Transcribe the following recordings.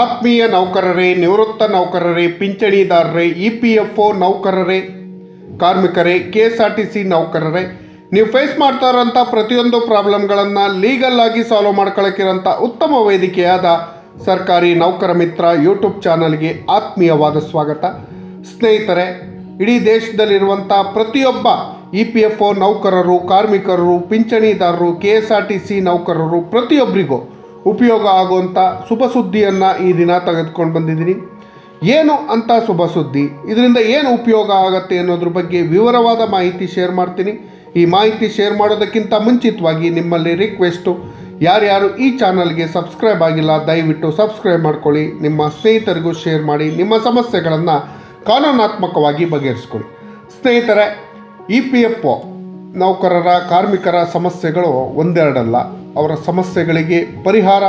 ಆತ್ಮೀಯ ನೌಕರರೇ, ನಿವೃತ್ತ ನೌಕರರೇ, ಪಿಂಚಣಿದಾರರೇ, ಇ ಪಿ ಎಫ್ ಒ ನೌಕರರೇ, ಕಾರ್ಮಿಕರೇ, K S R T C ನೌಕರರೇ, ನೀವು ಫೇಸ್ ಮಾಡ್ತಾ ಇರೋಂಥ ಪ್ರತಿಯೊಂದು ಪ್ರಾಬ್ಲಮ್ಗಳನ್ನು ಲೀಗಲ್ ಆಗಿ ಸಾಲ್ವ್ ಮಾಡ್ಕೊಳ್ಳೋಕ್ಕಿರೋಂಥ ಉತ್ತಮ ವೇದಿಕೆಯಾದ ಸರ್ಕಾರಿ ನೌಕರ ಮಿತ್ರ ಯೂಟ್ಯೂಬ್ ಚಾನಲ್ಗೆ ಆತ್ಮೀಯವಾದ ಸ್ವಾಗತ. ಸ್ನೇಹಿತರೆ, ಇಡೀ ದೇಶದಲ್ಲಿರುವಂಥ ಪ್ರತಿಯೊಬ್ಬ ಇ ಪಿ ಎಫ್ ಒ ನೌಕರರು, ಕಾರ್ಮಿಕರು, ಪಿಂಚಣಿದಾರರು, K S R T C ನೌಕರರು ಪ್ರತಿಯೊಬ್ಬರಿಗೂ ಉಪಯೋಗ ಆಗುವಂಥ ಶುಭ ಸುದ್ದಿಯನ್ನು ಈ ದಿನ ತೆಗೆದುಕೊಂಡು ಬಂದಿದ್ದೀನಿ. ಏನು ಅಂತ ಶುಭ ಸುದ್ದಿ? ಇದರಿಂದ ಏನು ಉಪಯೋಗ ಆಗುತ್ತೆ ಅನ್ನೋದ್ರ ಬಗ್ಗೆ ವಿವರವಾದ ಮಾಹಿತಿ ಶೇರ್ ಮಾಡ್ತೀನಿ. ಈ ಮಾಹಿತಿ ಶೇರ್ ಮಾಡೋದಕ್ಕಿಂತ ಮುಂಚಿತವಾಗಿ ನಿಮ್ಮಲ್ಲಿ ರಿಕ್ವೆಸ್ಟು ಯಾರ್ಯಾರು ಈ ಚಾನಲ್ಗೆ ಸಬ್ಸ್ಕ್ರೈಬ್ ಆಗಿಲ್ಲ, ದಯವಿಟ್ಟು ಸಬ್ಸ್ಕ್ರೈಬ್ ಮಾಡ್ಕೊಳ್ಳಿ. ನಿಮ್ಮ ಸ್ನೇಹಿತರಿಗೂ ಶೇರ್ ಮಾಡಿ, ನಿಮ್ಮ ಸಮಸ್ಯೆಗಳನ್ನು ಕಾನೂನಾತ್ಮಕವಾಗಿ ಬಗೆಹರಿಸ್ಕೊಳ್ಳಿ. ಸ್ನೇಹಿತರೆ ಇ ಪಿ ಎಫ್ ಒ ನೌಕರರ, ಕಾರ್ಮಿಕರ ಸಮಸ್ಯೆಗಳು ಒಂದೆರಡಲ್ಲ. ಅವರ ಸಮಸ್ಯೆಗಳಿಗೆ ಪರಿಹಾರ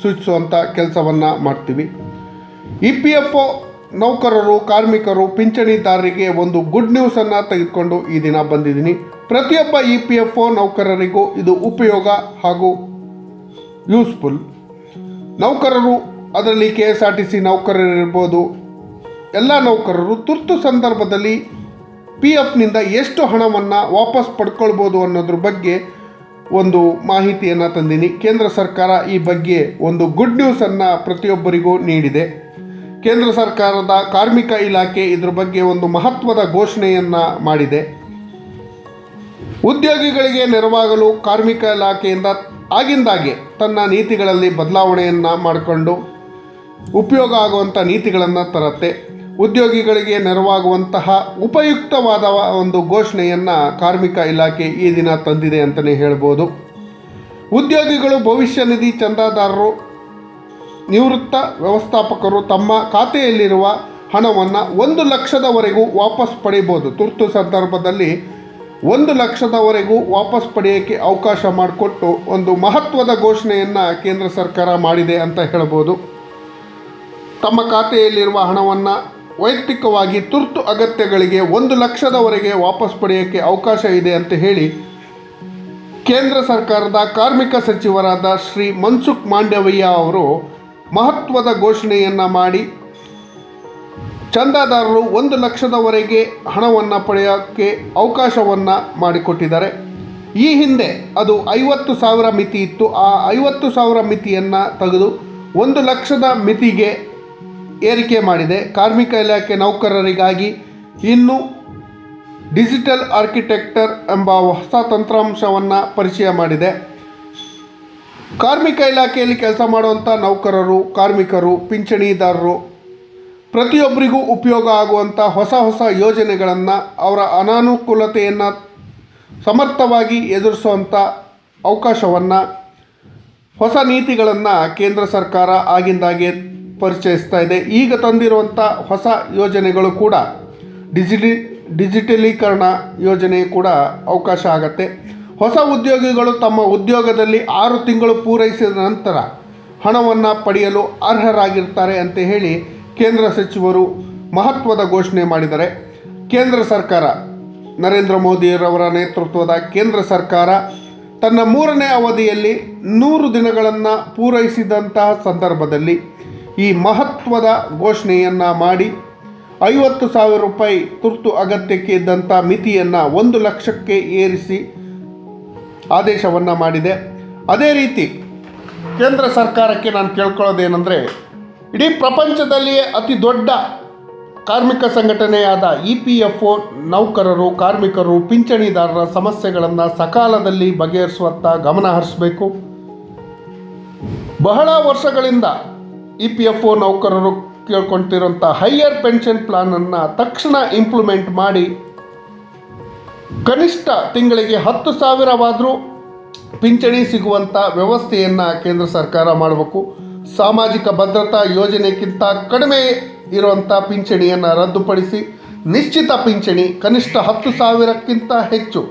ಸೂಚಿಸುವಂಥ ಕೆಲಸವನ್ನು ಮಾಡ್ತೀವಿ. ಇ ಪಿ ಎಫ್ ಒ ನೌಕರರು, ಕಾರ್ಮಿಕರು ಪಿಂಚಣಿದಾರರಿಗೆ ಒಂದು ಗುಡ್ ನ್ಯೂಸನ್ನು ತೆಗೆದುಕೊಂಡು ಈ ದಿನ ಬಂದಿದ್ದೀನಿ. ಪ್ರತಿಯೊಬ್ಬ ಇ ಪಿ ಎಫ್ ಒ ನೌಕರರಿಗೂ ಇದು ಉಪಯೋಗ ಹಾಗೂ ಯೂಸ್ಫುಲ್ ನೌಕರರು ಅದರಲ್ಲಿ K S R T C ನೌಕರರಿರ್ಬೋದು. ಎಲ್ಲ ನೌಕರರು ತುರ್ತು ಸಂದರ್ಭದಲ್ಲಿ ಪಿ ಎಫ್ನಿಂದ ಎಷ್ಟು ಹಣವನ್ನು ವಾಪಸ್ ಪಡ್ಕೊಳ್ಬೋದು ಅನ್ನೋದ್ರ ಬಗ್ಗೆ ಒಂದು ಮಾಹಿತಿಯನ್ನು ತಂದೀನಿ. ಕೇಂದ್ರ ಸರ್ಕಾರ ಈ ಬಗ್ಗೆ ಒಂದು ಗುಡ್ ನ್ಯೂಸನ್ನು ಪ್ರತಿಯೊಬ್ಬರಿಗೂ ನೀಡಿದೆ. ಕೇಂದ್ರ ಸರ್ಕಾರದ ಕಾರ್ಮಿಕ ಇಲಾಖೆ ಇದ್ರ ಬಗ್ಗೆ ಒಂದು ಮಹತ್ವದ ಘೋಷಣೆಯನ್ನು ಮಾಡಿದೆ. ಉದ್ಯೋಗಿಗಳಿಗೆ ನೆರವಾಗಲು ಕಾರ್ಮಿಕ ಇಲಾಖೆಯಿಂದ ಆಗಿಂದಾಗೆ ತನ್ನ ನೀತಿಗಳಲ್ಲಿ ಬದಲಾವಣೆಯನ್ನು ಮಾಡಿಕೊಂಡು ಉಪಯೋಗ ಆಗುವಂಥ ನೀತಿಗಳನ್ನು ತರುತ್ತೆ. ಉದ್ಯೋಗಿಗಳಿಗೆ ನೆರವಾಗುವಂತಹ ಉಪಯುಕ್ತವಾದ ಒಂದು ಘೋಷಣೆಯನ್ನು ಕಾರ್ಮಿಕ ಇಲಾಖೆ ಈ ದಿನ ತಂದಿದೆ ಅಂತಲೇ ಹೇಳ್ಬೋದು. ಉದ್ಯೋಗಿಗಳು ಭವಿಷ್ಯ ನಿಧಿ ಚಂದಾದಾರರು, ನಿವೃತ್ತ ವ್ಯವಸ್ಥಾಪಕರು ತಮ್ಮ ಖಾತೆಯಲ್ಲಿರುವ ಹಣವನ್ನು ಒಂದು ಲಕ್ಷದವರೆಗೂ ವಾಪಸ್ ಪಡೆಯಬಹುದು ತುರ್ತು ಸಂದರ್ಭದಲ್ಲಿ ಒಂದು ಲಕ್ಷದವರೆಗೂ ವಾಪಸ್ ಪಡೆಯೋಕ್ಕೆ ಅವಕಾಶ ಮಾಡಿಕೊಟ್ಟು ಒಂದು ಮಹತ್ವದ ಘೋಷಣೆಯನ್ನು ಕೇಂದ್ರ ಸರ್ಕಾರ ಮಾಡಿದೆ ಅಂತ ಹೇಳ್ಬೋದು. ತಮ್ಮ ಖಾತೆಯಲ್ಲಿರುವ ಹಣವನ್ನು ವೈಯಕ್ತಿಕವಾಗಿ ತುರ್ತು ಅಗತ್ಯಗಳಿಗೆ ಒಂದು ಲಕ್ಷದವರೆಗೆ ವಾಪಸ್ ಪಡೆಯೋಕ್ಕೆ ಅವಕಾಶ ಇದೆ ಅಂತ ಹೇಳಿ ಕೇಂದ್ರ ಸರ್ಕಾರದ ಕಾರ್ಮಿಕ ಸಚಿವರಾದ ಶ್ರೀ ಮನ್ಸುಖ್ ಮಾಂಡವಯ್ಯ ಅವರು ಮಹತ್ವದ ಘೋಷಣೆಯನ್ನು ಮಾಡಿ, ಚಂದಾದಾರರು ಒಂದು ಲಕ್ಷದವರೆಗೆ ಹಣವನ್ನು ಪಡೆಯೋಕ್ಕೆ ಅವಕಾಶವನ್ನು ಮಾಡಿಕೊಟ್ಟಿದ್ದಾರೆ. ಈ ಹಿಂದೆ ಅದು ಐವತ್ತು ಸಾವಿರ ಮಿತಿ ಇತ್ತು. ಆ ಐವತ್ತು ಸಾವಿರ ಮಿತಿಯನ್ನು ತೆಗೆದು ಒಂದು ಲಕ್ಷದ ಮಿತಿಗೆ ಏರಿಕೆ ಮಾಡಿದೆ. ಕಾರ್ಮಿಕ ಇಲಾಖೆ ನೌಕರರಿಗಾಗಿ ಇನ್ನು ಡಿಜಿಟಲ್ ಆರ್ಕಿಟೆಕ್ಟರ್ ಎಂಬ ಹೊಸ ತಂತ್ರಾಂಶವನ್ನು ಪರಿಚಯ ಮಾಡಿದೆ. ಕಾರ್ಮಿಕ ಇಲಾಖೆಯಲ್ಲಿ ಕೆಲಸ ಮಾಡುವಂಥ ನೌಕರರು, ಕಾರ್ಮಿಕರು, ಪಿಂಚಣಿದಾರರು ಪ್ರತಿಯೊಬ್ಬರಿಗೂ ಉಪಯೋಗ ಆಗುವಂಥ ಹೊಸ ಹೊಸ ಯೋಜನೆಗಳನ್ನು ಅವರ ಅನಾನುಕೂಲತೆಯನ್ನು ಸಮರ್ಥವಾಗಿ ಎದುರಿಸುವಂಥ ಅವಕಾಶವನ್ನು ಹೊಸ ನೀತಿಗಳನ್ನು ಕೇಂದ್ರ ಸರ್ಕಾರ ಆಗಿಂದಾಗೆ ಪರಿಚಯಿಸ್ತಾ ಇದೆ. ಈಗ ತಂದಿರುವಂಥ ಹೊಸ ಯೋಜನೆಗಳು ಕೂಡ ಡಿಜಿಟಿ ಡಿಜಿಟಲೀಕರಣ ಯೋಜನೆ ಕೂಡ ಅವಕಾಶ ಆಗತ್ತೆ. ಹೊಸ ಉದ್ಯೋಗಿಗಳು ತಮ್ಮ ಉದ್ಯೋಗದಲ್ಲಿ ಆರು ತಿಂಗಳು ಪೂರೈಸಿದ ನಂತರ ಹಣವನ್ನು ಪಡೆಯಲು ಅರ್ಹರಾಗಿರ್ತಾರೆ ಅಂತ ಹೇಳಿ ಕೇಂದ್ರ ಸಚಿವರು ಮಹತ್ವದ ಘೋಷಣೆ ಮಾಡಿದರೆ ಕೇಂದ್ರ ಸರ್ಕಾರ, ನರೇಂದ್ರ ಮೋದಿಯವರ ನೇತೃತ್ವದ ಕೇಂದ್ರ ಸರ್ಕಾರ ತನ್ನ ಮೂರನೇ ಅವಧಿಯಲ್ಲಿ ನೂರು ದಿನಗಳನ್ನು ಪೂರೈಸಿದಂತಹ ಸಂದರ್ಭದಲ್ಲಿ ಈ ಮಹತ್ವದ ಘೋಷಣೆಯನ್ನು ಮಾಡಿ ಐವತ್ತು ಸಾವಿರ ರೂಪಾಯಿ ತುರ್ತು ಅಗತ್ಯಕ್ಕೆ ಇದ್ದಂಥ ಮಿತಿಯನ್ನು ಒಂದು ಲಕ್ಷಕ್ಕೆ ಏರಿಸಿ ಆದೇಶವನ್ನು ಮಾಡಿದೆ. ಅದೇ ರೀತಿ ಕೇಂದ್ರ ಸರ್ಕಾರಕ್ಕೆ ನಾನು ಕೇಳ್ಕೊಳ್ಳೋದೇನೆಂದರೆ, ಇಡೀ ಪ್ರಪಂಚದಲ್ಲಿಯೇ ಅತಿ ದೊಡ್ಡ ಕಾರ್ಮಿಕ ಸಂಘಟನೆಯಾದ ಇ ಪಿ ಎಫ್ ಒ ನೌಕರರು, ಕಾರ್ಮಿಕರು, ಪಿಂಚಣಿದಾರರ ಸಮಸ್ಯೆಗಳನ್ನು ಸಕಾಲದಲ್ಲಿ ಬಗೆಹರಿಸುವತ್ತ ಗಮನ ಹರಿಸಬೇಕು. ಬಹಳ ವರ್ಷಗಳಿಂದ ಇ ಪಿ ಎಫ್ ಒ ನೌಕರರು ಕೇಳ್ಕೊಳ್ತಿರೋಂಥ ಹೈಯರ್ ಪೆನ್ಷನ್ ಪ್ಲಾನನ್ನು ತಕ್ಷಣ ಇಂಪ್ಲಿಮೆಂಟ್ ಮಾಡಿ ಕನಿಷ್ಠ ತಿಂಗಳಿಗೆ ಹತ್ತು ಸಾವಿರವಾದರೂ ಪಿಂಚಣಿ ಸಿಗುವಂಥ ವ್ಯವಸ್ಥೆಯನ್ನು ಕೇಂದ್ರ ಸರ್ಕಾರ ಮಾಡಬೇಕು. ಸಾಮಾಜಿಕ ಭದ್ರತಾ ಯೋಜನೆಗಿಂತ ಕಡಿಮೆ ಇರುವಂಥ ಪಿಂಚಣಿಯನ್ನು ರದ್ದುಪಡಿಸಿ ನಿಶ್ಚಿತ ಪಿಂಚಣಿ ಕನಿಷ್ಠ ಹತ್ತು ಸಾವಿರಕ್ಕಿಂತ ಹೆಚ್ಚು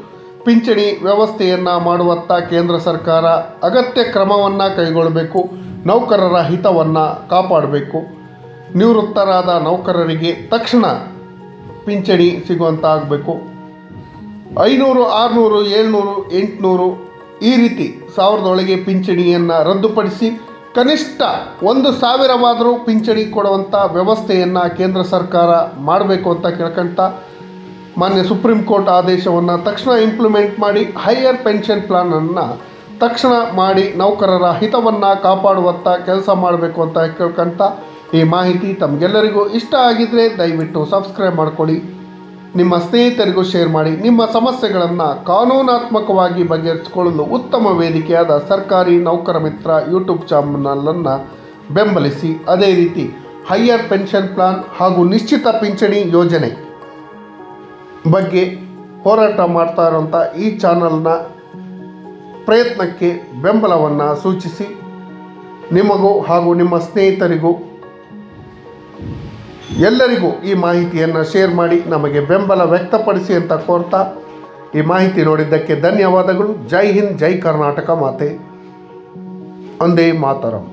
ಪಿಂಚಣಿ ವ್ಯವಸ್ಥೆಯನ್ನು ಮಾಡುವತ್ತ ಕೇಂದ್ರ ಸರ್ಕಾರ ಅಗತ್ಯ ಕ್ರಮವನ್ನು ಕೈಗೊಳ್ಳಬೇಕು ನೌಕರರ ಹಿತವನ್ನು ಕಾಪಾಡಬೇಕು. ನಿವೃತ್ತರಾದ ನೌಕರರಿಗೆ ತಕ್ಷಣ ಪಿಂಚಣಿ ಸಿಗುವಂತ ಆಗಬೇಕು ಐನೂರು, ಆರುನೂರು, ಏಳ್ನೂರು, ಎಂಟುನೂರು ಈ ರೀತಿ ಸಾವಿರದೊಳಗೆ ಪಿಂಚಣಿಯನ್ನು ರದ್ದುಪಡಿಸಿ ಕನಿಷ್ಠ ಒಂದು ಸಾವಿರವಾದರೂ ಪಿಂಚಣಿ ಕೊಡುವಂಥ ವ್ಯವಸ್ಥೆಯನ್ನು ಕೇಂದ್ರ ಸರ್ಕಾರ ಮಾಡಬೇಕು ಅಂತ ಕೇಳ್ಕೊಂತ ಮಾನ್ಯ ಸುಪ್ರೀಂ ಕೋರ್ಟ್ ಆದೇಶವನ್ನು ತಕ್ಷಣ ಇಂಪ್ಲಿಮೆಂಟ್ ಮಾಡಿ ಹೈಯರ್ ಪೆನ್ಷನ್ ಪ್ಲಾನನ್ನು ತಕ್ಷಣ ಮಾಡಿ ನೌಕರರ ಹಿತವನ್ನು ಕಾಪಾಡುವಂಥ ಕೆಲಸ ಮಾಡಬೇಕು ಅಂತ ಕೇಳ್ಕೊಂತ ಈ ಮಾಹಿತಿ ತಮಗೆಲ್ಲರಿಗೂ ಇಷ್ಟ ಆಗಿದ್ದರೆ ದಯವಿಟ್ಟು ಸಬ್ಸ್ಕ್ರೈಬ್ ಮಾಡಿಕೊಳ್ಳಿ. ನಿಮ್ಮ ಸ್ನೇಹಿತರಿಗೂ ಶೇರ್ ಮಾಡಿ, ನಿಮ್ಮ ಸಮಸ್ಯೆಗಳನ್ನು ಕಾನೂನಾತ್ಮಕವಾಗಿ ಬಗೆಹರಿಸಿಕೊಳ್ಳಲು ಉತ್ತಮ ವೇದಿಕೆಯಾದ ಸರ್ಕಾರಿ ನೌಕರ ಮಿತ್ರ ಯೂಟ್ಯೂಬ್ ಚಾನಲನ್ನು ಬೆಂಬಲಿಸಿ. ಅದೇ ರೀತಿ ಹೈಯರ್ ಪೆನ್ಷನ್ ಪ್ಲಾನ್ ಹಾಗೂ ನಿಶ್ಚಿತ ಪಿಂಚಣಿ ಯೋಜನೆ ಬಗ್ಗೆ ಹೋರಾಟ ಮಾಡ್ತಾ ಇರುವಂಥ ಈ ಚಾನಲ್ನ ಪ್ರಯತ್ನಕ್ಕೆ ಬೆಂಬಲವನ್ನು ಸೂಚಿಸಿ. ನಿಮಗೂ ಹಾಗೂ ನಿಮ್ಮ ಸ್ನೇಹಿತರಿಗೂ ಎಲ್ಲರಿಗೂ ಈ ಮಾಹಿತಿಯನ್ನು ಶೇರ್ ಮಾಡಿ ನಮಗೆ ಬೆಂಬಲ ವ್ಯಕ್ತಪಡಿಸಿ ಅಂತ ಕೋರ್ತಾ ಈ ಮಾಹಿತಿ ನೋಡಿದ್ದಕ್ಕೆ ಧನ್ಯವಾದಗಳು. ಜೈ ಹಿಂದ್, ಜೈ ಕರ್ನಾಟಕ ಮಾತೆ. ಒಂದೇ ಮಾತರಂ.